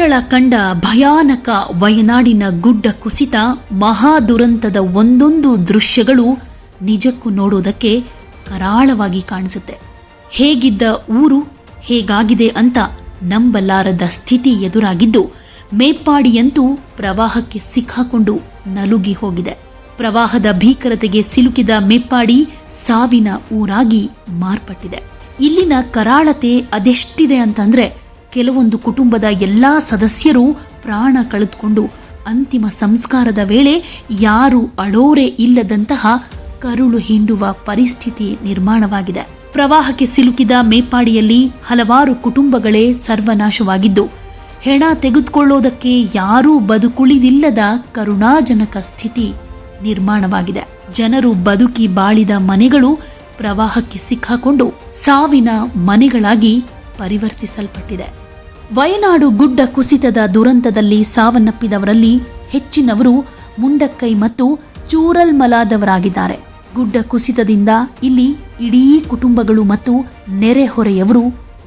ಕೇರಳ ಕಂಡ ಭಯಾನಕ ವಯನಾಡಿನ ಗುಡ್ಡ ಕುಸಿತ ಮಹಾ ದುರಂತದ ಒಂದೊಂದು ದೃಶ್ಯಗಳು ನಿಜಕ್ಕೂ ನೋಡೋದಕ್ಕೆ ಕರಾಳವಾಗಿ ಕಾಣಿಸುತ್ತೆ. ಹೇಗಿದ್ದ ಊರು ಹೇಗಾಗಿದೆ ಅಂತ ನಂಬಲಾರದ ಸ್ಥಿತಿ ಎದುರಾಗಿದ್ದು, ಮೇಪ್ಪಾಡಿಯಂತೂ ಪ್ರವಾಹಕ್ಕೆ ಸಿಕ್ಕಾಕೊಂಡು ನಲುಗಿ ಹೋಗಿದೆ. ಪ್ರವಾಹದ ಭೀಕರತೆಗೆ ಸಿಲುಕಿದ ಮೇಪ್ಪಾಡಿ ಸಾವಿನ ಊರಾಗಿ ಮಾರ್ಪಟ್ಟಿದೆ. ಇಲ್ಲಿನ ಕರಾಳತೆ ಅದೆಷ್ಟಿದೆ ಅಂತಂದ್ರೆ ಕೆಲವೊಂದು ಕುಟುಂಬದ ಎಲ್ಲ ಸದಸ್ಯರು ಪ್ರಾಣ ಕಳೆದುಕೊಂಡು ಅಂತಿಮ ಸಂಸ್ಕಾರದ ವೇಳೆ ಯಾರು ಅಳೋರೆ ಇಲ್ಲದಂತಹ ಕರುಳು ಹಿಂಡುವ ಪರಿಸ್ಥಿತಿ ನಿರ್ಮಾಣವಾಗಿದೆ. ಪ್ರವಾಹಕ್ಕೆ ಸಿಲುಕಿದ ಮೇಪಾಡಿಯಲ್ಲಿ ಹಲವಾರು ಕುಟುಂಬಗಳೇ ಸರ್ವನಾಶವಾಗಿದ್ದು, ಹೆಣ ತೆಗೆದುಕೊಳ್ಳೋದಕ್ಕೆ ಯಾರೂ ಬದುಕುಳಿದಿಲ್ಲದ ಕರುಣಾಜನಕ ಸ್ಥಿತಿ ನಿರ್ಮಾಣವಾಗಿದೆ. ಜನರು ಬದುಕಿ ಬಾಳಿದ ಮನೆಗಳು ಪ್ರವಾಹಕ್ಕೆ ಸಿಕ್ಕಾಕೊಂಡು ಸಾವಿನ ಮನೆಗಳಾಗಿ ಪರಿವರ್ತಿಸಲ್ಪಟ್ಟಿದೆ. ವಯನಾಡು ಗುಡ್ಡ ಕುಸಿತದ ದುರಂತದಲ್ಲಿ ಸಾವನ್ನಪ್ಪಿದವರಲ್ಲಿ ಹೆಚ್ಚಿನವರು ಮುಂಡಕ್ಕೈ ಮತ್ತು ಚೂರಲ್ಮಲಾದವರಾಗಿದ್ದಾರೆ. ಗುಡ್ಡ ಕುಸಿತದಿಂದ ಇಲ್ಲಿ ಇಡೀ ಕುಟುಂಬಗಳು ಮತ್ತು ನೆರೆಹೊರೆಯವರು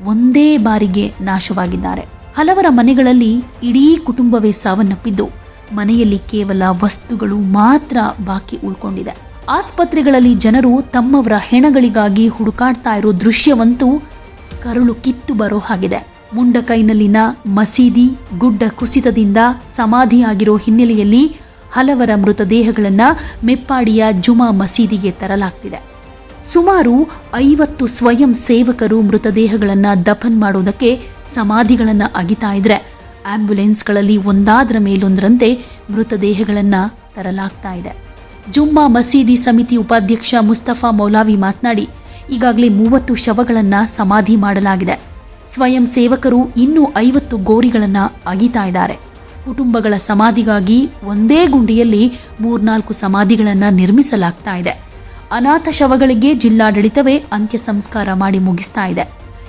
ಒಂದೇ ಬಾರಿಗೆ ನಾಶವಾಗಿದ್ದಾರೆ. ಹಲವರ ಮನೆಗಳಲ್ಲಿ ಇಡೀ ಕುಟುಂಬವೇ ಸಾವನ್ನಪ್ಪಿದ್ದು, ಮನೆಯಲ್ಲಿ ಕೇವಲ ವಸ್ತುಗಳು ಮಾತ್ರ ಬಾಕಿ ಉಳ್ಕೊಂಡಿದೆ. ಆಸ್ಪತ್ರೆಗಳಲ್ಲಿ ಜನರು ತಮ್ಮವರ ಹೆಣಗಳಿಗಾಗಿ ಹುಡುಕಾಡ್ತಾ ಇರೋ ದೃಶ್ಯವಂತೂ ಕರುಳು ಕಿತ್ತು ಬರೋ ಹಾಗಿದೆ. ಮುಂಡಕೈನಲ್ಲಿನ ಮಸೀದಿ ಗುಡ್ಡ ಕುಸಿತದಿಂದ ಸಮಾಧಿಯಾಗಿರೋ ಹಿನ್ನೆಲೆಯಲ್ಲಿ ಹಲವರ ಮೃತದೇಹಗಳನ್ನು ಮೆಪ್ಪಾಡಿಯ ಜುಮಾ ಮಸೀದಿಗೆ ತರಲಾಗ್ತಿದೆ. ಸುಮಾರು ಐವತ್ತು ಸ್ವಯಂ ಸೇವಕರು ಮೃತದೇಹಗಳನ್ನು ದಫನ್ ಮಾಡೋದಕ್ಕೆ ಸಮಾಧಿಗಳನ್ನು ಅಗಿತಾ ಇದ್ರೆ, ಆಂಬ್ಯುಲೆನ್ಸ್ಗಳಲ್ಲಿ ಒಂದಾದರ ಮೇಲೊಂದರಂತೆ ಮೃತದೇಹಗಳನ್ನು ತರಲಾಗ್ತಾ ಇದೆ. ಜುಮ್ಮಾ ಮಸೀದಿ ಸಮಿತಿ ಉಪಾಧ್ಯಕ್ಷ ಮುಸ್ತಫಾ ಮೌಲಾವಿ ಮಾತನಾಡಿ, ಈಗಾಗಲೇ ಮೂವತ್ತು ಶವಗಳನ್ನು ಸಮಾಧಿ ಮಾಡಲಾಗಿದೆ. ಸ್ವಯಂ ಸೇವಕರು ಇನ್ನೂ ಐವತ್ತು ಗೋರಿಗಳನ್ನು ಅಗಿತಾ ಇದ್ದಾರೆ. ಕುಟುಂಬಗಳ ಸಮಾಧಿಗಾಗಿ ಒಂದೇ ಗುಂಡಿಯಲ್ಲಿ ಮೂರ್ನಾಲ್ಕು ಸಮಾಧಿಗಳನ್ನು ನಿರ್ಮಿಸಲಾಗ್ತಾ ಇದೆ. ಅನಾಥ ಶವಗಳಿಗೆ ಜಿಲ್ಲಾಡಳಿತವೇ ಅಂತ್ಯ ಸಂಸ್ಕಾರ ಮಾಡಿ ಮುಗಿಸ್ತಾ ಇದೆ.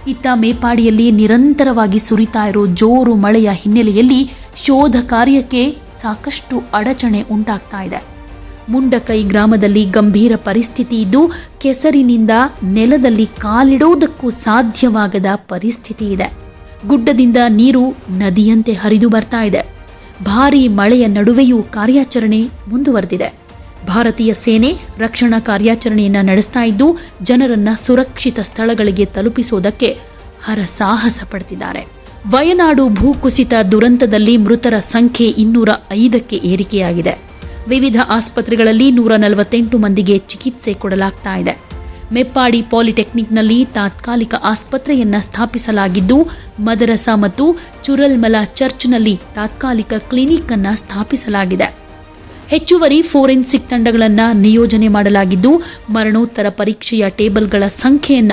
ಇತ್ತ ಮೇಪಾಡಿಯಲ್ಲಿ ನಿರಂತರವಾಗಿ ಸುರಿತಾ ಇರೋ ಜೋರು ಮಳೆಯ ಹಿನ್ನೆಲೆಯಲ್ಲಿ ಶೋಧ ಕಾರ್ಯಕ್ಕೆ ಸಾಕಷ್ಟು ಅಡಚಣೆ ಉಂಟಾಗ್ತಾ ಇದೆ. ಮುಂಡಕೈ ಗ್ರಾಮದಲ್ಲಿ ಗಂಭೀರ ಪರಿಸ್ಥಿತಿ ಇದ್ದು ಕೆಸರಿನಿಂದ ನೆಲದಲ್ಲಿ ಕಾಲಿಡೋದಕ್ಕೂ ಸಾಧ್ಯವಾಗದ ಪರಿಸ್ಥಿತಿ ಇದೆ. ಗುಡ್ಡದಿಂದ ನೀರು ನದಿಯಂತೆ ಹರಿದು ಬರ್ತಾ ಇದೆ. ಭಾರೀ ಮಳೆಯ ನಡುವೆಯೂ ಕಾರ್ಯಾಚರಣೆ ಮುಂದುವರೆದಿದೆ. ಭಾರತೀಯ ಸೇನೆ ರಕ್ಷಣಾ ಕಾರ್ಯಾಚರಣೆಯನ್ನು ನಡೆಸ್ತಾ ಇದ್ದು ಜನರನ್ನ ಸುರಕ್ಷಿತ ಸ್ಥಳಗಳಿಗೆ ತಲುಪಿಸೋದಕ್ಕೆ ಹರಸಾಹಸ ಪಡ್ತಿದ್ದಾರೆ. ವಯನಾಡು ಭೂಕುಸಿತ ದುರಂತದಲ್ಲಿ ಮೃತರ ಸಂಖ್ಯೆ ಇನ್ನೂರ ಐದಕ್ಕೆ ಏರಿಕೆಯಾಗಿದೆ. ವಿವಿಧ ಆಸ್ಪತ್ರೆಗಳಲ್ಲಿ ನೂರ ನಲವತ್ತೆಂಟು ಮಂದಿಗೆ ಚಿಕಿತ್ಸೆ ಕೊಡಲಾಗ್ತಾ ಇದೆ. ಮೆಪ್ಪಾಡಿ ಪಾಲಿಟೆಕ್ನಿಕ್ನಲ್ಲಿ ತಾತ್ಕಾಲಿಕ ಆಸ್ಪತ್ರೆಯನ್ನ ಸ್ಥಾಪಿಸಲಾಗಿದ್ದು, ಮದರಸ ಮತ್ತು ಚುರಲ್ಮಲ ಚರ್ಚ್ನಲ್ಲಿ ತಾತ್ಕಾಲಿಕ ಕ್ಲಿನಿಕ್ ಅನ್ನ ಸ್ಥಾಪಿಸಲಾಗಿದೆ. ಹೆಚ್ಚುವರಿ ಫೋರೆನ್ಸಿಕ್ ತಂಡಗಳನ್ನು ನಿಯೋಜನೆ ಮಾಡಲಾಗಿದ್ದು, ಮರಣೋತ್ತರ ಪರೀಕ್ಷೆಯ ಟೇಬಲ್ಗಳ ಸಂಖ್ಯೆಯನ್ನ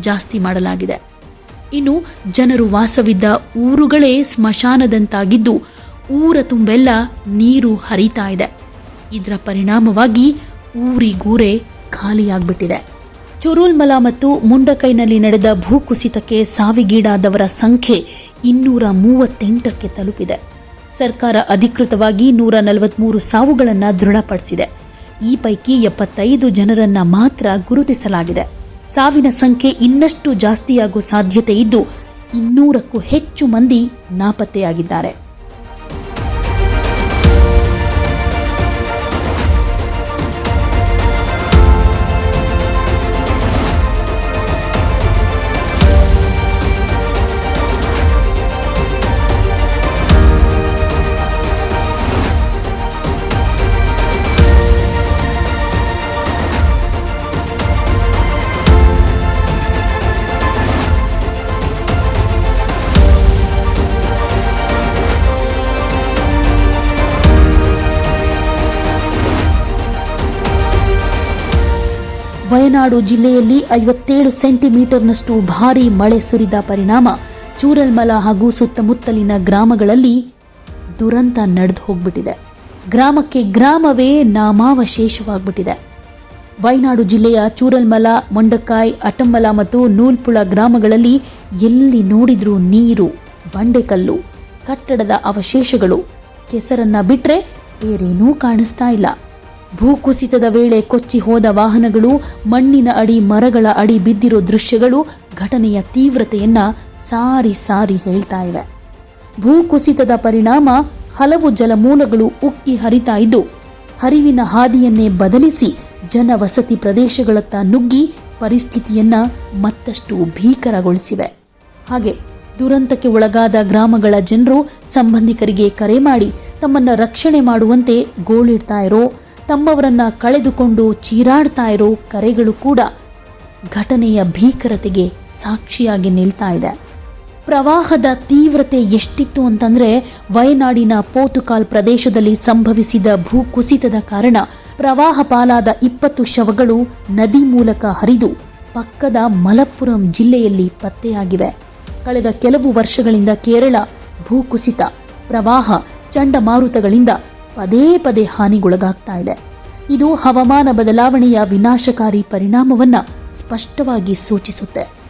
ಜಾಸ್ತಿ ಮಾಡಲಾಗಿದೆ. ಇನ್ನು ಜನರು ವಾಸವಿದ್ದ ಊರುಗಳೇ ಸ್ಮಶಾನದಂತಾಗಿದ್ದು, ಊರ ತುಂಬೆಲ್ಲ ನೀರು ಹರಿತಾ ಇದೆ. ಇದರ ಪರಿಣಾಮವಾಗಿ ಊರಿಗೂರೆ ಖಾಲಿಯಾಗ್ಬಿಟ್ಟಿದೆ. ಚುರುಲ್ಮಲ ಮತ್ತು ಮುಂಡಕೈನಲ್ಲಿ ನಡೆದ ಭೂಕುಸಿತಕ್ಕೆ ಸಾವಿಗೀಡಾದವರ ಸಂಖ್ಯೆ ಇನ್ನೂರ ಮೂವತ್ತೆಂಟಕ್ಕೆ ತಲುಪಿದೆ. ಸರ್ಕಾರ ಅಧಿಕೃತವಾಗಿ ನೂರ ನಲವತ್ಮೂರು ಸಾವುಗಳನ್ನು ದೃಢಪಡಿಸಿದೆ. ಈ ಪೈಕಿ ಎಪ್ಪತ್ತೈದು ಜನರನ್ನು ಮಾತ್ರ ಗುರುತಿಸಲಾಗಿದೆ. ಸಾವಿನ ಸಂಖ್ಯೆ ಇನ್ನಷ್ಟು ಜಾಸ್ತಿಯಾಗುವ ಸಾಧ್ಯತೆ ಇದ್ದು ಇನ್ನೂರಕ್ಕೂ ಹೆಚ್ಚು ಮಂದಿ ನಾಪತ್ತೆಯಾಗಿದ್ದಾರೆ. ವಯನಾಡು ಜಿಲ್ಲೆಯಲ್ಲಿ ಐವತ್ತೇಳು ಸೆಂಟಿಮೀಟರ್ನಷ್ಟು ಭಾರೀ ಮಳೆ ಸುರಿದ ಪರಿಣಾಮ ಚೂರಲ್ಮಲ ಹಾಗೂ ಸುತ್ತಮುತ್ತಲಿನ ಗ್ರಾಮಗಳಲ್ಲಿ ದುರಂತ ನಡೆದು ಹೋಗ್ಬಿಟ್ಟಿದೆ. ಗ್ರಾಮಕ್ಕೆ ಗ್ರಾಮವೇ ನಾಮಾವಶೇಷವಾಗ್ಬಿಟ್ಟಿದೆ. ವಯನಾಡು ಜಿಲ್ಲೆಯ ಚೂರಲ್ಮಲ, ಮೊಂಡಕಾಯ್ ಅಟಮ್ಮಲ ಮತ್ತು ನೂಲ್ಪುಳ ಗ್ರಾಮಗಳಲ್ಲಿ ಎಲ್ಲಿ ನೋಡಿದರೂ ನೀರು, ಬಂಡೆಕಲ್ಲು, ಕಟ್ಟಡದ ಅವಶೇಷಗಳು ಕೆಸರನ್ನು ಬಿಟ್ಟರೆ ಬೇರೇನೂ ಕಾಣಿಸ್ತಾ ಇಲ್ಲ. ಭೂಕುಸಿತದ ವೇಳೆ ಕೊಚ್ಚಿ ಹೋದ ವಾಹನಗಳು, ಮಣ್ಣಿನ ಅಡಿ ಮರಗಳ ಅಡಿ ಬಿದ್ದಿರೋ ದೃಶ್ಯಗಳು ಘಟನೆಯ ತೀವ್ರತೆಯನ್ನ ಸಾರಿ ಸಾರಿ ಹೇಳ್ತಾ ಇವೆ. ಭೂಕುಸಿತದ ಪರಿಣಾಮ ಹಲವು ಜಲಮೂಲಗಳು ಉಕ್ಕಿ ಹರಿತಾ ಇದ್ದು, ಹರಿವಿನ ಹಾದಿಯನ್ನೇ ಬದಲಿಸಿ ಜನವಸತಿ ಪ್ರದೇಶಗಳತ್ತ ನುಗ್ಗಿ ಪರಿಸ್ಥಿತಿಯನ್ನ ಮತ್ತಷ್ಟು ಭೀಕರಗೊಳಿಸಿವೆ. ಹಾಗೆ ದುರಂತಕ್ಕೆ ಒಳಗಾದ ಗ್ರಾಮಗಳ ಜನರು, ಸಂಬಂಧಿಕರಿಗೆ ಕರೆ ಮಾಡಿ ತಮ್ಮನ್ನು ರಕ್ಷಣೆ ಮಾಡುವಂತೆ ಗೋಳಿಡ್ತಾ ಇರೋ ತಮ್ಮವರನ್ನ ಕಳೆದುಕೊಂಡು ಚೀರಾಡ್ತಾ ಇರೋ ಕರೆಗಳು ಕೂಡ ಘಟನೆಯ ಭೀಕರತೆಗೆ ಸಾಕ್ಷಿಯಾಗಿ ನಿಲ್ತಾ ಇದೆ. ಪ್ರವಾಹದ ತೀವ್ರತೆ ಎಷ್ಟಿತ್ತು ಅಂತಂದ್ರೆ ವಯನಾಡಿನ ಪೋತುಕಾಲ್ ಪ್ರದೇಶದಲ್ಲಿ ಸಂಭವಿಸಿದ ಭೂಕುಸಿತದ ಕಾರಣ ಪ್ರವಾಹ ಪಾಲಾದ ಇಪ್ಪತ್ತು ಶವಗಳು ನದಿ ಮೂಲಕ ಹರಿದು ಪಕ್ಕದ ಮಲಪ್ಪುರಂ ಜಿಲ್ಲೆಯಲ್ಲಿ ಪತ್ತೆಯಾಗಿವೆ. ಕಳೆದ ಕೆಲವು ವರ್ಷಗಳಿಂದ ಕೇರಳ ಭೂಕುಸಿತ, ಪ್ರವಾಹ, ಚಂಡಮಾರುತಗಳಿಂದ ಪದೇ ಪದೇ ಹಾನಿಗೊಳಗಾಗ್ತಾ ಇದೆ. ಇದು ಹವಾಮಾನ ಬದಲಾವಣೆಯ ವಿನಾಶಕಾರಿ ಪರಿಣಾಮವನ್ನು ಸ್ಪಷ್ಟವಾಗಿ ಸೂಚಿಸುತ್ತೆ.